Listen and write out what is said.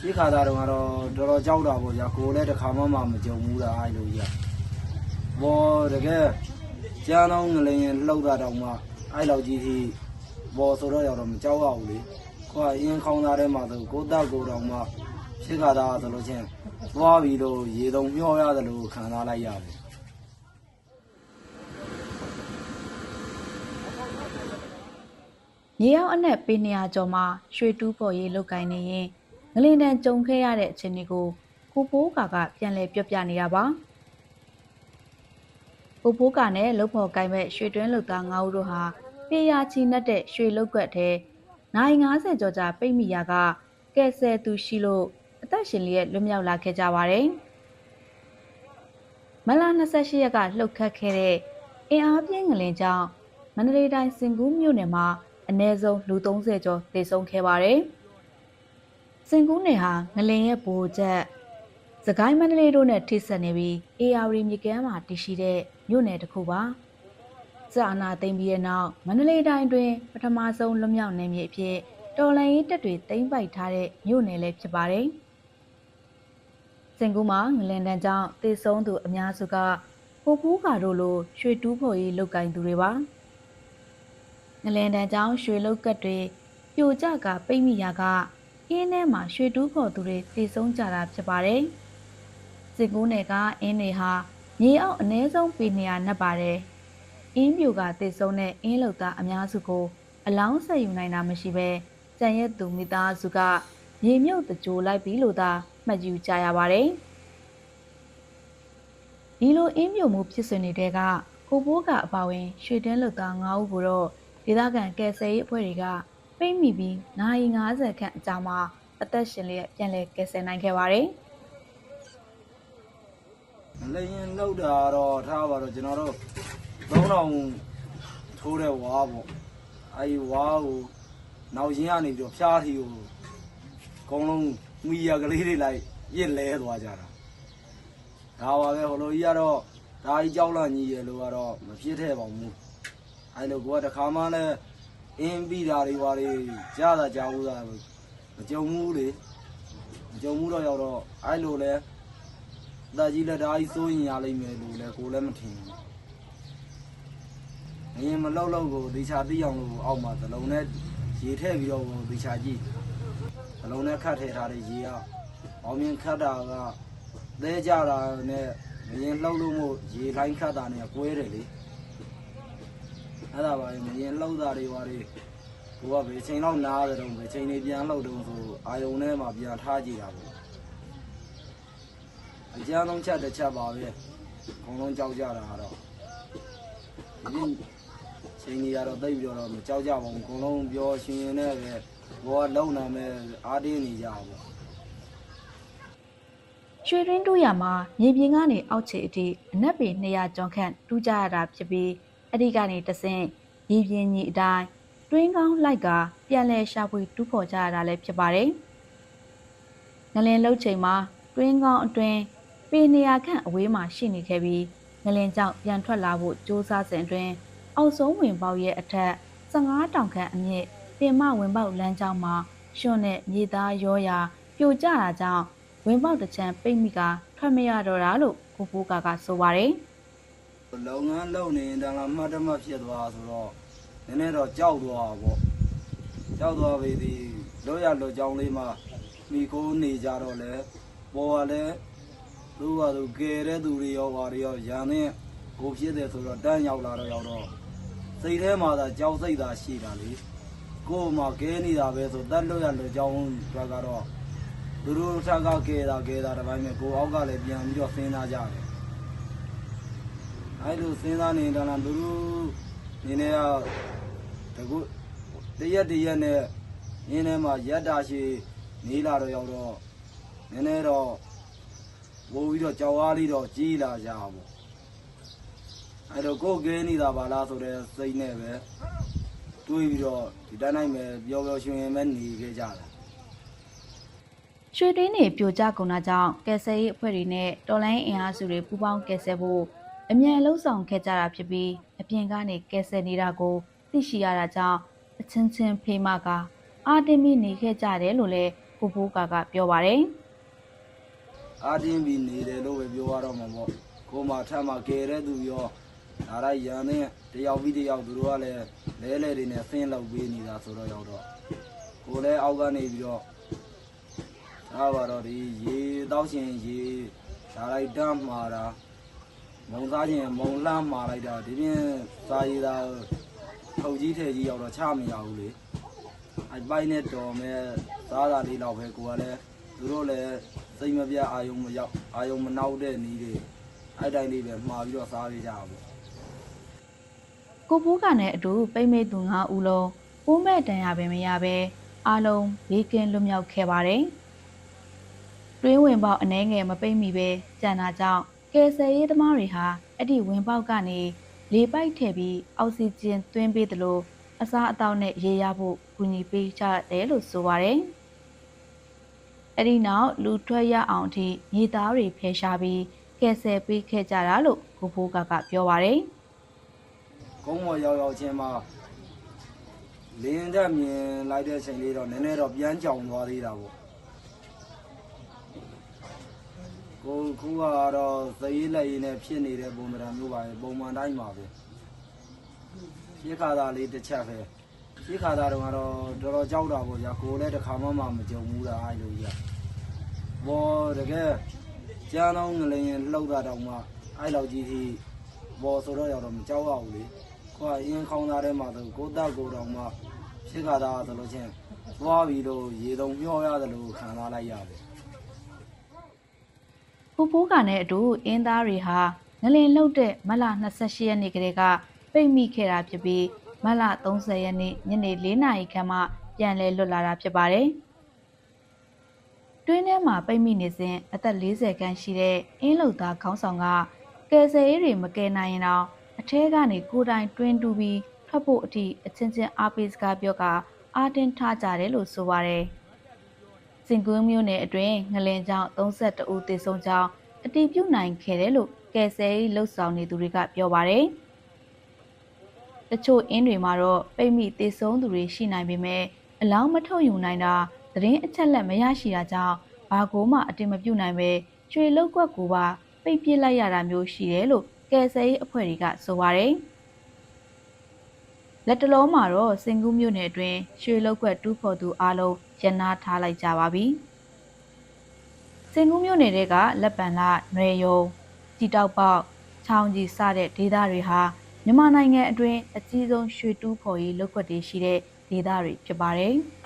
ဒီခါသားတော့ကတော့တော်တော်ကြောက်တာပေါ့ဗျာကိုယ်လည်းတစ်ခါမှမမကြုံဘူးလားအဲ့လိုကြီးอ่ะဘောတကယ်ကျန်းတော့ငလင်းလှုပ်တာတော့မှအဲ့လောက်ကြီးထိဘောဆိုတော့ရောက်တော့မကြောက်ရဘူးလေကိုကအင်းခေါင်းသားထဲမှာဆိုကိုတက်ကိုတော့မှရှိခါသားဆိုလို့ချင်းသွားပြီးတော့ရေတုံမျောရတယ်လို့ခံစားလိုက်ရတယ် မြေရောက်အနက်ပေ200ကျော်မှာရွှေတူးပေါ်ရေးလုတ်ကိုင်းနေရင်ငလင်တန်ကြုံခဲ့ရတဲ့အခြေအနေကိုကိုပိုးကာကပြန်လဲပြောပြနေတာပါကိုပိုးကာနဲ့လုတ်ဖို့ကိုင်းမဲ့ရွှေတွင်းလုတ်သား9ဦးတို့ဟာပေရချီနှက်တဲ့ရွှေလုတ်ကွက်ထဲနိုင်90ကျော်ကြာပိတ်မိရာကကဲဆယ်သူရှိလို့အသက်ရှင်လျက်လွတ်မြောက်လာခဲ့ကြပါတယ်မလ28ရက်ကလှုပ်ခတ်ခဲ့တဲ့အင်အားပြင်းငလင်ကြောင့်မန္တလေးတိုင်းစင်ကူးမြို့နယ်မှာ အ ਨੇ ဆုံးလူ30ကျော်သေဆုံးခဲ့ပါတယ်။စင်ကူးနယ်ဟာငလင်ရဲ့ဗိုလ်ချက်စကိုင်းမန္တလေးတို့နဲ့ထိစပ်နေပြီး AR မြေကမ်းမှာတည်ရှိတဲ့မြို့နယ်တစ်ခုပါ။စအာနာသိမ့်ပြီးတဲ့နောက်မန္တလေးတိုင်းတွင်ပထမဆုံးလွတ်မြောက်နယ်မြေအဖြစ်တော်လှန်ရေးတပ်တွေသိမ်းပိုက်ထားတဲ့မြို့နယ်လည်းဖြစ်ပါတယ်။စင်ကူးမှာငလင်တန်းကြောင့်သေဆုံးသူအများစုကကိုပူးကာတို့လိုရွှေတူးဖော်ရေးလုပ်ကိုင်သူတွေပါ။ ငလင်တန်းကြောင့်ရွှေလုတ်ကတ်တွေပြိုကျကပိတ်မိရာကအင်းထဲမှာရွှေတူးဖော်သူတွေသေဆုံးကြတာဖြစ်ပါတယ်။စစ်ကူးနယ်ကအင်းတွေဟာမြေအောက်အ ਨੇ ဆုံးပေနေရနှက်ပါတယ်။အင်းပြိုကသေဆုံးတဲ့အင်းလုတ်သားအများစုကို အလောင်းဆက်ယူနိုင်တာမရှိပဲကြံရက်သူမိသားစုကမြေမြုပ်တကြိုလိုက်ပြီလို့သာမှတ်ယူကြရပါတယ်။ဒီလိုအင်းမြုပ်မှုဖြစ်စဉ်တွေကကိုပိုးကအပါဝင်ရွှေတင်းလုတ်သား9ဦးကိုတော့ ဒေသခံကယ်ဆယ်ရေးအဖွဲ့တွေကပိတ်မိပြီးနိုင်90ခန့်အကြာမှာအသက်ရှင်လျက်ပြန်လည်ကယ်ဆယ်နိုင်ခဲ့ပါတယ်ငလျင်လှုပ်တာတော့ထားပါတော့ကျွန်တော်တို့3000ထိုးတဲ့ဝါပေါ့အဲ့ဒီဝါကိုနောက်ရင်းကနေပြီးတော့ဖျားထီကိုအကုန်လုံးမိရကလေးတွေလိုက်ရစ်လဲသွားကြတာဒါပါပဲဟိုလိုကြီးကတော့ဒါကြီးကြောက်လာညီရလို့ကတော့မဖြစ်ထဲပါဘူး အဲ့လိုကိုကတခါမှလည်းအင်းပြီးတာတွေပါတွေကြားတာကြားဘူးသားမကြုံဘူးလေမကြုံဘူးတော့ရောက်တော့အဲ့လိုလဲအသက်ကြီးလက်ဓာကြီးစိုးရင်ရလိမ့်မယ်လို့လည်းကိုလည်းမထင်ဘူး။အရင်မလောက်လောက်ကိုဒေချာတိအောင်လို့အောက်မှာသလုံးနဲ့ရေထည့်ပြီးတော့ဒေချာကြည့်။သလုံးနဲ့ခတ်ထည့်ထားတဲ့ရေကအောင်မြင်ခတ်တာကသဲကြတာနဲ့မရင်လှုပ်လို့မို့ရေလိုင်းခတ်တာနဲ့ကွဲတယ်လေ။ အဲ့ဒါပါရင်မရင်လှုပ်တာတွေပါတွေကိုကဘယ်ချိန်လောက်နားတယ်တော့ဘယ်ချိန်နေပြန်လှုပ်တော့ဆိုအာယုံထဲမှာပြန်ထားကြည့်တာပေါ့အကြမ်းဆုံးချက်တစ်ချက်ပါပဲအကုန်လုံးကြောက်ကြတာကတော့ဒီချိန်ကြီးကတော့တိတ်ပြီးတော့မကြောက်ကြပါဘူးအကုန်လုံးပြောရှင်ရင်နဲ့ပဲဘောကလုံနာမဲ့အားတင်းနေကြပါဘူးရွှေရင်းတူးရမှာမြေပြင်ကနေအောက်ခြေအထိအနက်ပေ200ကျော်ခန့်တူးကြရတာဖြစ်ပြီး အဲ့ဒီကနေတဆင့်မြေပြင်ကြီးအတိုင်းတွင်းကောင်းလိုက်ကပြန်လဲရှာဖွေတူးဖော်ကြရတာလည်းဖြစ်ပါတယ်။ငလင်လှုပ်ချိန်မှာတွင်းကောင်းအတွင်းပေ200ခန့်အဝေးမှာရှိနေခဲ့ပြီးငလင်ကြောင့်ပြန်ထွက်လာဖို့ကြိုးစားစဉ်အတွင်းအောက်ဆုံးဝင်ပေါက်ရဲ့အထက်15တောင်ခန့်အမြင့်တင်မဝင်ပေါက်လမ်းကြောင်းမှာရွှွန့်နဲ့မြေသားရောရာပြိုကျတာကြောင့်ဝင်ပေါက်တစ်ချမ်းပိတ်မိကထွက်မရတော့တာလို့ကိုပိုးကာကဆိုပါတယ် လုပ်ငန်းလုပ်နေရင်တန်လာမှတ်တမှတ်ဖြစ်သွားဆိုတော့နည်းနည်းတော့ကြောက်သွားပါပေါ့ကြောက်သွားပြီဒီလောရလောကြောင်းလေးမှာမိခိုးနေကြတော့လေပေါ်ကလည်းသူ့ဟာသူကယ်တဲ့သူတွေရောဘာတွေရောရန်နဲ့ကိုဖြစ်တယ်ဆိုတော့တန်းရောက်လာတော့ရောက်တော့စိတ်ထဲမှာသာကြောက်စိတ်သာရှိတာလေကိုယ်မှကဲနေတာပဲဆိုတတ်လို့ရလောကြောင်းဘက်ကတော့သူတို့ထက်ကကဲတာကဲတာတစ်ပိုင်းပဲကိုအောက်ကလည်းပြန်ပြီးတော့စဉ်းစားကြတယ် အဲ့လိုစဉ်းစားနေတာလားသူတို့နေနေကတကူတရက်တရက်နဲ့ရင်းထဲမှာရက်တာရှိနေလာတော့ရောက်တော့နည်းနည်းတော့ဝိုးပြီးတော့ကြောက်အားလေးတော့ကြီးလာကြပါဘူးအဲ့တော့ကိုယ်ကဲနေတာပါလားဆိုတဲ့စိတ်နဲ့ပဲတွေးပြီးတော့ဒီတိုင်းတိုင်းပဲပျော်ပျော်ရွှင်ရွှင်ပဲနေခဲ့ကြတာရွှေတွင်းတွေပြိုကျကုန်တာကြောင့်ကယ်ဆယ်ရေးအဖွဲ့တွေနဲ့တော်လိုင်းအင်အားစုတွေပူးပေါင်းကယ်ဆယ်ဖို့ အမြန်လှုပ်ဆောင်ခဲ့ကြတာဖြစ်ပြီးအပြင်ကနေကယ်ဆယ်နေတာကိုသိရှိရတာကြောင့်အချင်းချင်းဖေးမကအာတင်ပြီးနေခဲ့ကြတယ်လို့လည်းကိုဖိုးကာကပြောပါတယ်အာတင်းပြီးနေတယ်လို့ပဲပြောရတော့မှာပေါ့ကိုမှထပ်မှကယ်တဲ့သူရောဒါလိုက်ရန်နဲ့တယောက်ပြီးတယောက်သူတို့ကလည်းလဲလဲတွေနဲ့ဆင်းလောက်ပေးနေတာဆိုတော့ရောက်တော့ကိုလည်းအောက်ကနေပြီးတော့ဒါပါတော့ဒီရေတောက်ရှင်ရေဒါလိုက်တမ်းမှာတာ မုံသားခြင်းမုံလှမ်းမှာလိုက်တာဒီပြင်စာရည်သာထုတ်ကြီးထဲကြီးရောက်တော့ချမရဘူးလေအဲပိုင်နဲ့တော်မဲ့သားသားလေးတော့ပဲကိုကလည်းသူတို့လည်းစိတ်မပြတ်အာယုံမရောက်အာယုံမနောက်တဲ့နီးတွေအဲ့တိုင်းလေးပဲမှာပြီးတော့စားပေးကြတာပေါ့ကိုဖိုးကနဲ့အတူပိတ်မိသူ9ဦးလုံးပိုးမဲ့တန်ရပင်မရပဲအားလုံးဘေးကင်းလွတ်မြောက်ခဲ့ပါတယ်တွင်းဝင်ပေါက်အနှဲငယ်မပိတ်မိပဲကြံတာကြောင့် ကယ်ဆယ်ရေးသမားတွေဟာအဲ့ဒီဝင်ပေါက်ကနေလေပိုက်ထည့်ပြီးအောက်ဆီဂျင်သွင်းပေးသလိုအစားအသောက်နဲ့ရေရဖို့ကူညီပေးကြတယ်လို့ဆိုပါတယ်အဲ့ဒီနောက်လူထွက်ရအောင်အထိမြေသားတွေဖယ်ရှားပြီးကယ်ဆယ်ပေးခဲ့ကြတာလို့ကိုဖိုးကကပြောပါတယ်ကုန်းပေါ်ရောက်ရောက်ချင်းမှာလင်းတက်မြင်လိုက်တဲ့ချိန်လေးတော့နည်းနည်းတော့ပြန်ကြောင်သွားသေးတာပေါ့ ကိုခုကတော့သရေးလက်ရည်နဲ့ဖြစ်နေတဲ့ပုံစံမျိုးပါပဲပုံမှန်တိုင်းပါပဲရှင်းခါသားလေးတစ်ချက်ပဲရှင်းခါသားတော့ကတော့တော်တော်ကြောက်တာပေါ့ဗျာကိုလည်းတစ်ခါမှမမကြုံဘူးလားအဲ့လိုကြီးဘောတကယ်ကျန်းတော့ငလျင်လှုပ်တာတော့မှအဲ့လောက်ကြီးထိဘောဆိုတော့ရောက်တော့မကြောက်ရဘူးလေကိုကအရင်ခေါင်းသားထဲမှာဆိုကိုတက်ကိုတောင်မှဖြစ်ခါသားဆိုလို့ချင်းသွားပြီးတော့ရေတုံမျောရတယ်လို့ခံစားလိုက်ရတယ် ဖူဖိုးကနဲ့အတူအင်းသားတွေဟာငလင်လှုပ်တဲ့မလ28ရက်နေ့ကလေးကပိတ်မိခဲ့တာဖြစ်ပြီးမလ30ရက်နေ့ညနေ4နာရီခန့်မှပြန်လည်လွတ်လာတာဖြစ်ပါတယ်။တွင်းထဲမှာပိတ်မိနေစဉ်အသက်40ခန့်ရှိတဲ့အင်းလုတ်သားခေါင်းဆောင်ကကယ်ဆယ်ရေးတွေမကယ်နိုင်ရင်တော့အထဲကနေကိုယ်တိုင်တွင်းတူပြီးထွက်ဖို့အထိအချင်းချင်းအားပေးစကားပြောကအာတင်းထားကြတယ်လို့ဆိုပါတယ်။ စင်ကွင်းမျိုးနယ်အတွင်းငလင်ကြောင့်32ဦးသေဆုံးကြောင်းအတည်ပြုနိုင်ခဲ့တယ်လို့ကယ်ဆယ်ရေးလှုပ်ဆောင်နေသူတွေကပြောပါတယ်။တချို့အင်းတွေမှာတော့ပိတ်မိသေဆုံးသူတွေရှိနိုင်ပေမဲ့အလောင်းမထုတ်ယူနိုင်တာသတင်းအချက်လက်မရရှိတာကြောင့်ဘာကိုမှအတင်မပြုနိုင်ပဲကျွေလောက်ကွက်ကိုပါပိတ်ပစ်လိုက်ရတာမျိုးရှိတယ်လို့ကယ်ဆယ်ရေးအဖွဲ့တွေကဆိုပါတယ်။ လက်တလုံးမှာတော့စင်ကူးမြို့နယ်အတွင်းရွှေလောက်ကွက်တူးဖော်သူအားလုံးရန်နာထားလိုက်ကြပါပြီ။စင်ကူးမြို့နယ်တွေကလက်ပံလနွေယုံကြည်တောက်ပေါက်ချောင်းကြီးစတဲ့ဒေသတွေဟာမြန်မာနိုင်ငံအတွင်းအကြီးဆုံးရွှေတူးဖော်ရေးလုပ်ကွက်တွေရှိတဲ့ဒေသတွေဖြစ်ပါတယ်။